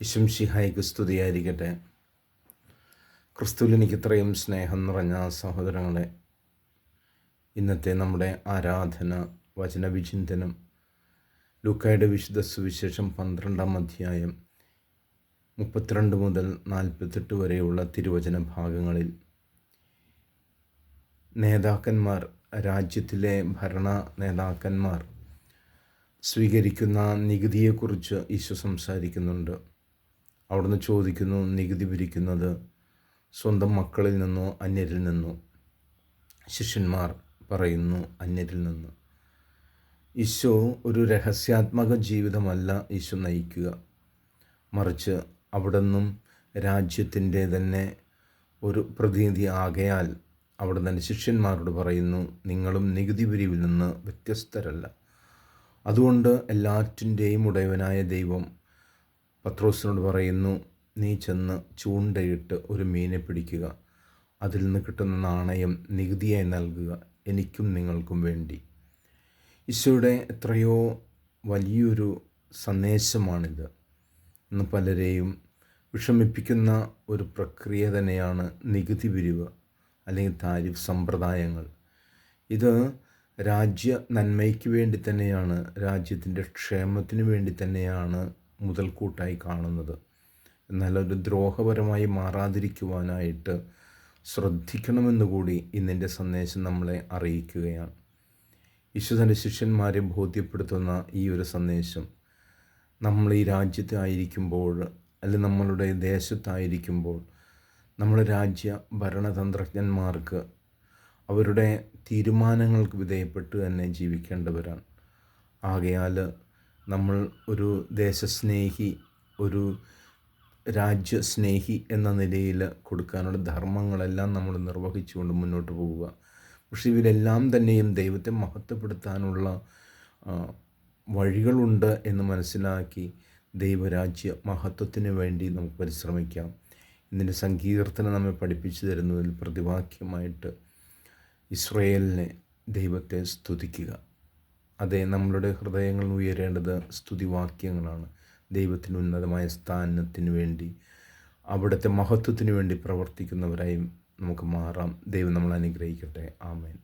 ഇശംഷിഹായിക്ക് സ്തുതിയായിരിക്കട്ടെ ക്രിസ്തുവിൽ എനിക്ക് ഇത്രയും സ്നേഹം നിറഞ്ഞ സഹോദരങ്ങളെ ഇന്നത്തെ നമ്മുടെ ആരാധന വചനവിചിന്തനം ലൂക്കായുടെ വിശുദ്ധ സുവിശേഷം പന്ത്രണ്ടാം അധ്യായം മുപ്പത്തിരണ്ട് മുതൽ നാൽപ്പത്തെട്ട് വരെയുള്ള തിരുവചന ഭാഗങ്ങളിൽ നേതാക്കന്മാർ രാജ്യത്തിലെ ഭരണ നേതാക്കന്മാർ സ്വീകരിക്കുന്ന നികുതിയെക്കുറിച്ച് ഈശോ സംസാരിക്കുന്നുണ്ട്. അവിടുന്ന് ചോദിക്കുന്നു നികുതി പിരിക്കുന്നത്. സ്വന്തം മക്കളിൽ നിന്നോ അന്യരിൽ നിന്നോ? ശിഷ്യന്മാർ പറയുന്നു അന്യരിൽ നിന്ന്. ഈശോ ഒരു രഹസ്യാത്മക ജീവിതമല്ല ഈശോ നയിക്കുക. മറിച്ച് അവിടെ നിന്നും രാജ്യത്തിന്റെ തന്നെ ഒരു പ്രതിനിധി ആകയാൽ അവിടെ തന്നെ ശിഷ്യന്മാരോട് പറയുന്നു നിങ്ങളും നികുതി പിരിവിൽ നിന്ന് വ്യത്യസ്തരല്ല. അതുകൊണ്ട് എല്ലാറ്റിന്റെയും ഉടയവനായ ദൈവം പത്രോസിനോട് പറയുന്നു നീ ചെന്ന് ചൂണ്ടയിട്ട് ഒരു മീനെ പിടിക്കുക. അതിൽ നിന്ന് കിട്ടുന്ന നാണയം നികുതിയായി നൽകുക. എനിക്കും നിങ്ങൾക്കും വേണ്ടി. ഈശോയുടെ എത്രയോ വലിയൊരു സന്ദേശമാണിത്. ഇന്ന് പലരെയും വിഷമിപ്പിക്കുന്ന ഒരു പ്രക്രിയ തന്നെയാണ് നികുതി പിരിവ് അല്ലെങ്കിൽ താരിഫ് സമ്പ്രദായങ്ങൾ. ഇത് രാജ്യ നന്മയ്ക്ക് വേണ്ടി തന്നെയാണ് രാജ്യത്തിന്റെ ക്ഷേമത്തിന് വേണ്ടി തന്നെയാണ് മുതൽക്കൂട്ടായി കാണുന്നത്. എന്നാൽ ഒരു ദ്രോഹപരമായി മാറാതിരിക്കുവാനായിട്ട് ശ്രദ്ധിക്കണമെന്നുകൂടി ഇന്നിന്റെ സന്ദേശം നമ്മളെ അറിയിക്കുകയാണ്. ഈശ്വരന്റെ ശിഷ്യന്മാരെ ബോധ്യപ്പെടുത്തുന്ന ഈ ഒരു സന്ദേശം നമ്മൾ ഈ രാജ്യത്തായിരിക്കുമ്പോൾ അല്ലെ നമ്മളുടെ ദേശത്തായിരിക്കുമ്പോൾ നമ്മുടെ രാജ്യ ഭരണതന്ത്രജ്ഞന്മാർക്ക് അവരുടെ തീരുമാനങ്ങൾക്ക് വിധേയപ്പെട്ട് തന്നെ ജീവിക്കേണ്ടവരാണ്. ആകയാൽ നമ്മൾ ഒരു ദേശസ്നേഹി ഒരു രാജ്യസ്നേഹി എന്ന നിലയിൽ കൊടുക്കാനുള്ള ധർമ്മങ്ങളെല്ലാം നമ്മൾ നിർവഹിച്ചുകൊണ്ട് മുന്നോട്ട് പോവുക. പക്ഷേ ഇവരെല്ലാം തന്നെയും ദൈവത്തെ മഹത്വപ്പെടുത്താനുള്ള വഴികളുണ്ട് എന്ന് മനസ്സിലാക്കി ദൈവരാജ്യ മഹത്വത്തിന് വേണ്ടി നമുക്ക് പരിശ്രമിക്കാം. ഇതിന്റെ സങ്കീർത്തനം നമ്മെ പഠിപ്പിച്ചു തരുന്നതിൽ പ്രതിവാക്യമായിട്ട് ഇസ്രയേലിനെ ദൈവത്തെ സ്തുതിക്കുക. അതെ നമ്മളുടെ ഹൃദയങ്ങൾ ഉയരേണ്ടത് സ്തുതിവാക്യങ്ങളാണ്. ദൈവത്തിന് ഉന്നതമായ സ്ഥാനത്തിന് വേണ്ടി അവിടുത്തെ മഹത്വത്തിന് വേണ്ടി പ്രവർത്തിക്കുന്നവരായും നമുക്ക് മാറാം. ദൈവം നമ്മൾ അനുഗ്രഹിക്കട്ടെ. ആമേൻ.